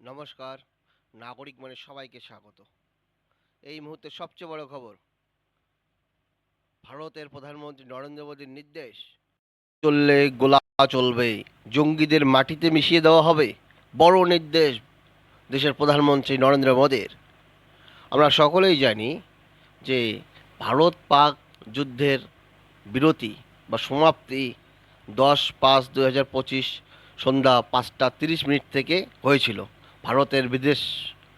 নমস্কার। নাগরিক মানে সবাইকে স্বাগত। এই মুহূর্তে সবচেয়ে বড় খবর, ভারতের প্রধানমন্ত্রী নরেন্দ্র মোদীর নির্দেশ, চললে গোলা চলবে, জঙ্গিদের মাটিতে মিশিয়ে দেওয়া হবে, বড় নির্দেশ দেশের প্রধানমন্ত্রী নরেন্দ্র মোদীর। আমরা সকলেই জানি যে ভারত পাক যুদ্ধের বিরতি বা সমাপ্তি দশ পাঁচ দু হাজার পঁচিশ সন্ধ্যা পাঁচটা তিরিশ মিনিট থেকে হয়েছিল। ভারতের বিদেশ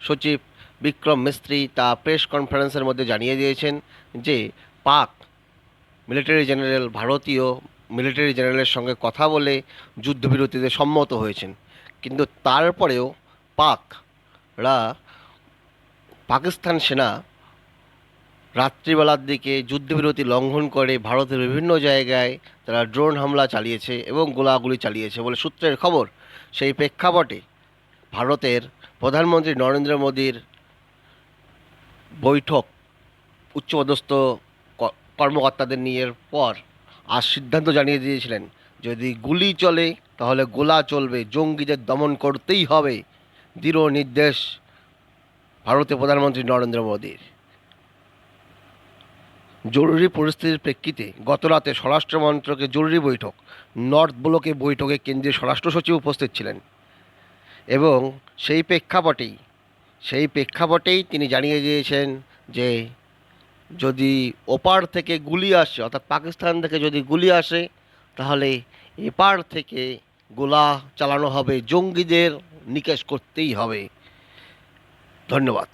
সচিব বিক্রম মিস্ত্রি তা প্রেস কনফারেন্সের মধ্যে জানিয়ে দিয়েছেন যে পাক মিলিটারি জেনারেল, ভারতীয় মিলিটারি জেনারেলের সঙ্গে কথা বলে যুদ্ধবিরতিতে সম্মত হয়েছেন। কিন্তু তারপরেও পাকরা পাকিস্তান সেনা রাত্রিবেলার দিকে যুদ্ধবিরতি লঙ্ঘন করে ভারতের বিভিন্ন জায়গায় তারা ড্রোন হামলা চালিয়েছে এবং গোলাগুলি চালিয়েছে বলে সূত্রের খবর। সেই প্রেক্ষাপটে ভারতের প্রধানমন্ত্রী নরেন্দ্র মোদীর বৈঠক উচ্চপদস্থ কর্মকর্তাদের নিয়ে পর আজ সিদ্ধান্ত জানিয়ে দিয়েছিলেন, যদি গুলি চলে তাহলে গোলা চলবে, জঙ্গিদের দমন করতেই হবে, দৃঢ় নির্দেশ ভারতের প্রধানমন্ত্রী নরেন্দ্র মোদীর। জরুরি পরিস্থিতির প্রেক্ষিতে গতরাতে স্বরাষ্ট্র মন্ত্রকের জরুরি বৈঠক, নর্থ ব্লকে বৈঠকে কেন্দ্রীয় স্বরাষ্ট্র সচিব উপস্থিত ছিলেন। এবং সেই প্রেক্ষাপটেই সেই প্রেক্ষাপটেই তিনি জানিয়ে দিয়েছেন যে যদি ওপার থেকে গুলি আসে, অর্থাৎ পাকিস্তান থেকে যদি গুলি আসে, তাহলে এপার থেকে গোলা চালানো হবে, জঙ্গিদের নিকেশ করতেই হবে। ধন্যবাদ।